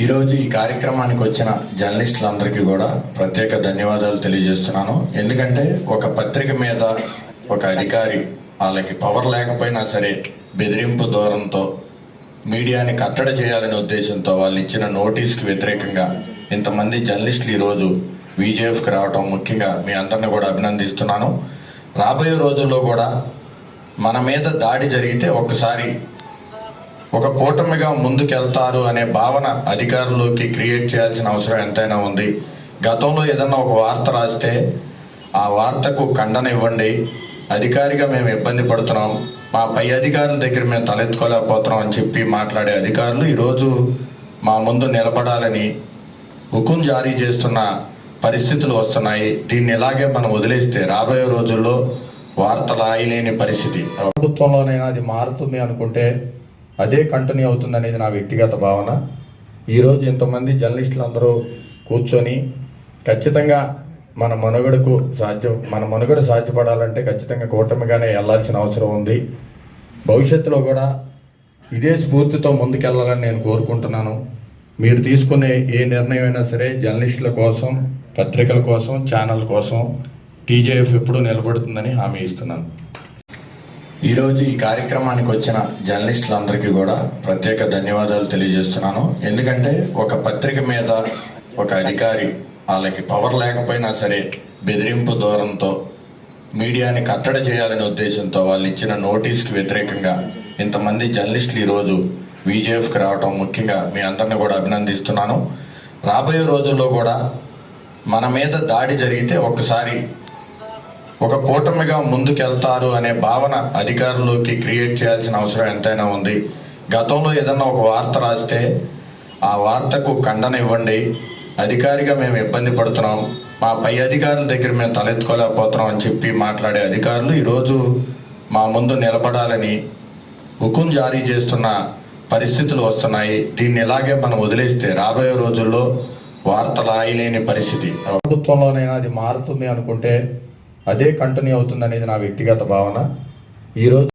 ఈరోజు ఈ కార్యక్రమానికి వచ్చిన జర్నలిస్టులందరికీ కూడా ప్రత్యేక ధన్యవాదాలు తెలియజేస్తున్నాను. ఎందుకంటే ఒక పత్రిక మీద ఒక అధికారి వాళ్ళకి పవర్ లేకపోయినా సరే బెదిరింపు దూరంతో మీడియాని కట్టడి చేయాలనే ఉద్దేశంతో వాళ్ళు ఇచ్చిన నోటీస్కి వ్యతిరేకంగా ఇంతమంది జర్నలిస్టులు ఈరోజు విజేఎఫ్కి రావడం ముఖ్యంగా మీ అందరిని కూడా అభినందిస్తున్నాను. రాబోయే రోజుల్లో కూడా మన మీద దాడి జరిగితే ఒక్కసారి ఒక కూటమిగా ముందుకెళ్తారు అనే భావన అధికారులకి క్రియేట్ చేయాల్సిన అవసరం ఎంతైనా ఉంది. గతంలో ఏదన్నా ఒక వార్త రాస్తే ఆ వార్తకు ఖండన ఇవ్వండి అధికారిగా మేము ఇబ్బంది పడుతున్నాం. మా పై అధికారుల దగ్గర మేము తలెత్తుకోలేకపోతున్నాం అని చెప్పి మాట్లాడే అధికారులు ఈరోజు మా ముందు నిలబడాలని హుకుం జారీ చేస్తున్న పరిస్థితులు వస్తున్నాయి. దీన్ని ఇలాగే మనం వదిలేస్తే రాబోయే రోజుల్లో వార్త రాయలేని పరిస్థితి. ప్రభుత్వంలోనైనా అది మారుతుంది అనుకుంటే అదే కంటిన్యూ అవుతుంది అనేది నా వ్యక్తిగత భావన. ఈరోజు ఇంతమంది జర్నలిస్టులు అందరూ కూర్చొని ఖచ్చితంగా మన మనుగడకు సాధ్యం మన మనుగడ సాధ్యపడాలంటే ఖచ్చితంగా కూటమిగానే వెళ్ళాల్సిన అవసరం ఉంది. భవిష్యత్తులో కూడా ఇదే స్ఫూర్తితో ముందుకెళ్ళాలని నేను కోరుకుంటున్నాను. మీరు తీసుకునే ఏ నిర్ణయం అయినా సరే జర్నలిస్టుల కోసం పత్రికల కోసం ఛానల్ కోసం టీజేఎఫ్ ఎప్పుడూ నిలబడుతుందని హామీ ఇస్తున్నాను. ఈరోజు ఈ కార్యక్రమానికి వచ్చిన జర్నలిస్టులందరికీ కూడా ప్రత్యేక ధన్యవాదాలు తెలియజేస్తున్నాను. ఎందుకంటే ఒక పత్రిక మీద ఒక అధికారి వాళ్ళకి పవర్ లేకపోయినా సరే బెదిరింపు దూరంతో మీడియాని కట్టడి చేయాలనే ఉద్దేశంతో వాళ్ళు ఇచ్చిన నోటీస్కి వ్యతిరేకంగా ఇంతమంది జర్నలిస్టులు ఈరోజు విజేఎఫ్కి రావడం ముఖ్యంగా మీ అందరిని కూడా అభినందిస్తున్నాను. రాబోయే రోజుల్లో కూడా మన మీద దాడి జరిగితే ఒక్కసారి ఒక కూటమిగా ముందుకెళ్తారు అనే భావన అధికారులకి క్రియేట్ చేయాల్సిన అవసరం ఎంతైనా ఉంది. గతంలో ఏదన్నా ఒక వార్త రాస్తే ఆ వార్తకు ఖండన ఇవ్వండి అధికారిగా మేము ఇబ్బంది పడుతున్నాం. మా పై అధికారుల దగ్గర మేము తలెత్తుకోలేకపోతున్నాం అని చెప్పి మాట్లాడే అధికారులు ఈరోజు మా ముందు నిలబడాలని హుకుం జారీ చేస్తున్న పరిస్థితులు వస్తున్నాయి. దీన్ని ఇలాగే మనం వదిలేస్తే రాబోయే రోజుల్లో వార్త రాయలేని పరిస్థితి. ప్రభుత్వంలోనైనా అది మారుతుంది అనుకుంటే అదే కంటిన్యూ అవుతుంది అనేది నా వ్యక్తిగత భావన. ఈరోజు